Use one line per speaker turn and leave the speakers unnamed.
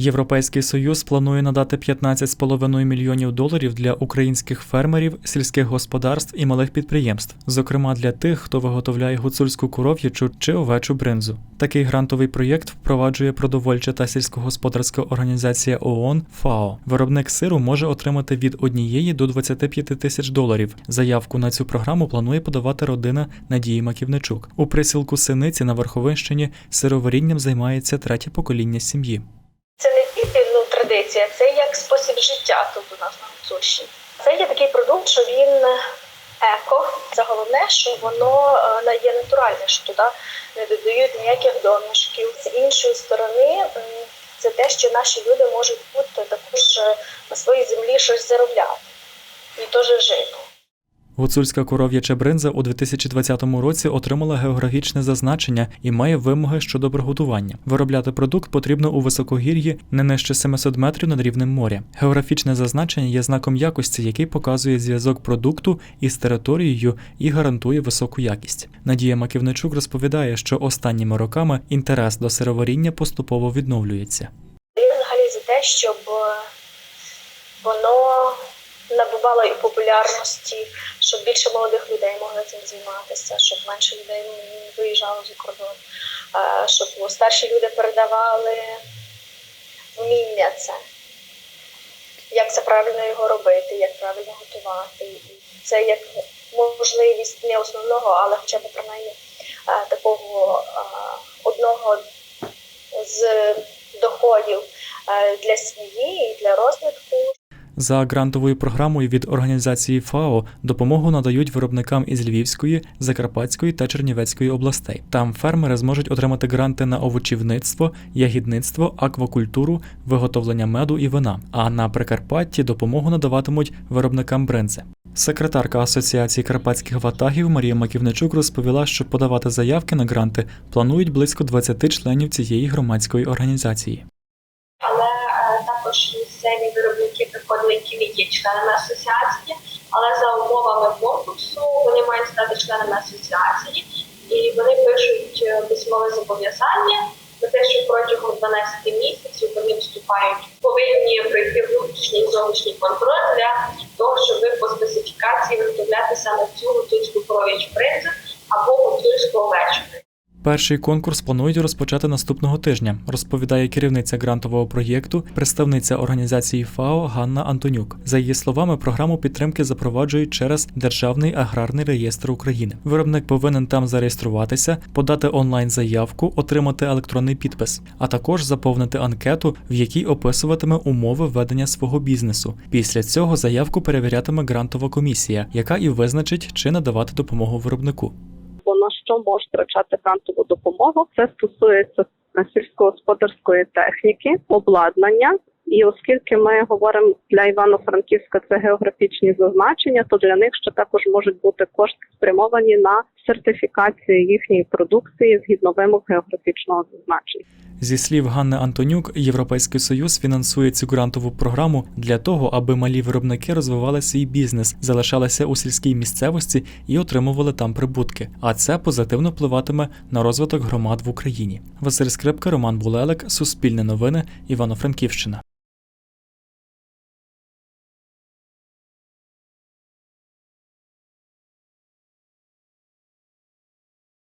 Європейський союз планує надати 15,5 мільйонів доларів для українських фермерів, сільських господарств і малих підприємств, зокрема для тих, хто виготовляє гуцульську коров'ячу чи овечу бринзу. Такий грантовий проєкт впроваджує продовольча та сільськогосподарська організація ООН ФАО. Виробник сиру може отримати від 1 до 25 тисяч доларів. Заявку на цю програму планує подавати родина Надії Маківничук. У присілку Синиці на Верховинщині сироварінням займається третє покоління сім'ї.
Це не тільки ну, традиція, це як спосіб життя тут у нас на Гуцульщині. Це є такий продукт, що він еко. Це головне, що воно е, є натуральне, що туди не додають ніяких домішків. З іншої сторони, це те, що наші люди можуть бути також е, на своїй землі щось заробляти і теж жити.
Гуцульська коров'яча бринза у 2020 році отримала географічне зазначення і має вимоги щодо приготування. Виробляти продукт потрібно у високогір'ї не нижче 700 метрів над рівнем моря. Географічне зазначення є знаком якості, який показує зв'язок продукту із територією і гарантує високу якість. Надія Маківничук розповідає, що останніми роками інтерес до сироваріння поступово відновлюється.
Взагалі за те, щоб е, воно набувало і популярності, щоб більше молодих людей могли цим займатися, щоб менше людей виїжджало за кордон, е, щоб старші люди передавали вміння це, як це правильно його робити, як правильно готувати. І Це як можливість не основного, але хоча б принаймні е, такого е, одного з доходів для сім'ї і для розвитку.
За грантовою програмою від організації ФАО допомогу надають виробникам із Львівської, Закарпатської та Чернівецької областей. Там фермери зможуть отримати гранти на овочівництво, ягідництво, аквакультуру, виготовлення меду і вина. А на Прикарпатті допомогу надаватимуть виробникам бринзи. Секретарка Асоціації карпатських ватагів Марія Маківничук розповіла, що подавати заявки на гранти планують близько 20 членів цієї громадської організації.
Є членами асоціації, але за умовами конкурсу вони мають стати членами асоціації і вони пишуть е, письмове зобов'язання за те, що протягом 12 місяців вони вступають, повинні пройти внутрішній зовнішній контроль для того, щоб по специфікації виготовляти саме цю або гуцульську овечу.
Перший конкурс планують розпочати наступного тижня, розповідає керівниця грантового проєкту, представниця організації ФАО Ганна Антонюк. За її словами, програму підтримки запроваджують через Державний аграрний реєстр України. Виробник повинен там зареєструватися, подати онлайн заявку, отримати електронний підпис, а також заповнити анкету, в якій описуватиме умови ведення свого бізнесу. Після цього заявку перевірятиме грантова комісія, яка і визначить, чи надавати допомогу виробнику.
Що може втрачати грантову допомогу. Це стосується сільськогосподарської техніки, обладнання. І оскільки ми говоримо для Івано-Франківська це географічні зазначення, то для них ще також можуть бути кошти спрямовані на сертифікацію їхньої продукції згідно вимог географічного зазначення.
Зі слів Ганни Антонюк, Європейський Союз фінансує цю грантову програму для того, аби малі виробники розвивали свій бізнес, залишалися у сільській місцевості і отримували там прибутки. А це позитивно впливатиме на розвиток громад в Україні. Василь Скрипка, Роман Булелек, Суспільне новини, Івано-Франківщина.